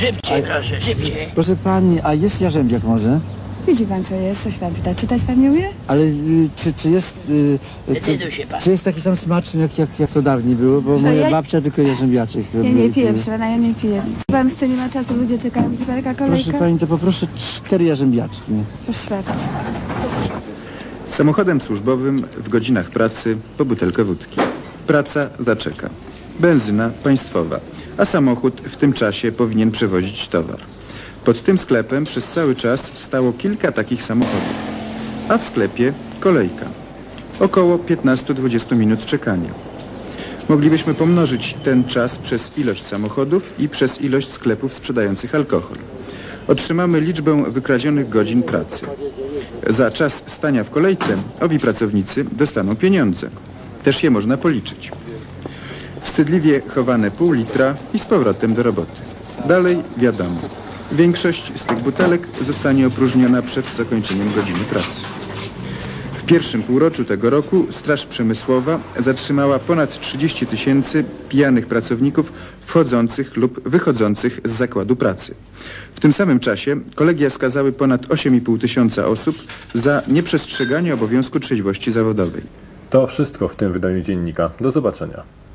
Szybciej, proszę, szybciej. Proszę pani, a jest jarzębiak może? Widzi pan co jest, coś pan pyta. Czytać pan nie umie? Ale y, czy, czy jest... Y, Decyduj się pan. Czy jest taki sam smaczny, jak, jak, jak to dawniej było? Bo moja ja- babcia tylko jarzębiaczek Ja nie piję, proszę pana, ja nie piję. Pan chce, nie ma czasu, ludzie czekają, jest wielka Proszę kolejka. pani, to poproszę cztery jarzębiaczki. Proszę bardzo. Samochodem służbowym w godzinach pracy po butelkę wódki. Praca zaczeka. Benzyna państwowa, a samochód w tym czasie powinien przewozić towar. Pod tym sklepem przez cały czas stało kilka takich samochodów, a w sklepie kolejka. Około 15-20 minut czekania. Moglibyśmy pomnożyć ten czas przez ilość samochodów i przez ilość sklepów sprzedających alkohol. Otrzymamy liczbę wykradzionych godzin pracy. Za czas stania w kolejce owi pracownicy dostaną pieniądze. Też je można policzyć. Wstydliwie chowane pół litra i z powrotem do roboty. Dalej wiadomo. Większość z tych butelek zostanie opróżniona przed zakończeniem godziny pracy. W pierwszym półroczu tego roku Straż Przemysłowa zatrzymała ponad 30 tysięcy pijanych pracowników wchodzących lub wychodzących z zakładu pracy. W tym samym czasie kolegia skazały ponad 8,5 tysiąca osób za nieprzestrzeganie obowiązku trzeźwości zawodowej. To wszystko w tym wydaniu dziennika. Do zobaczenia.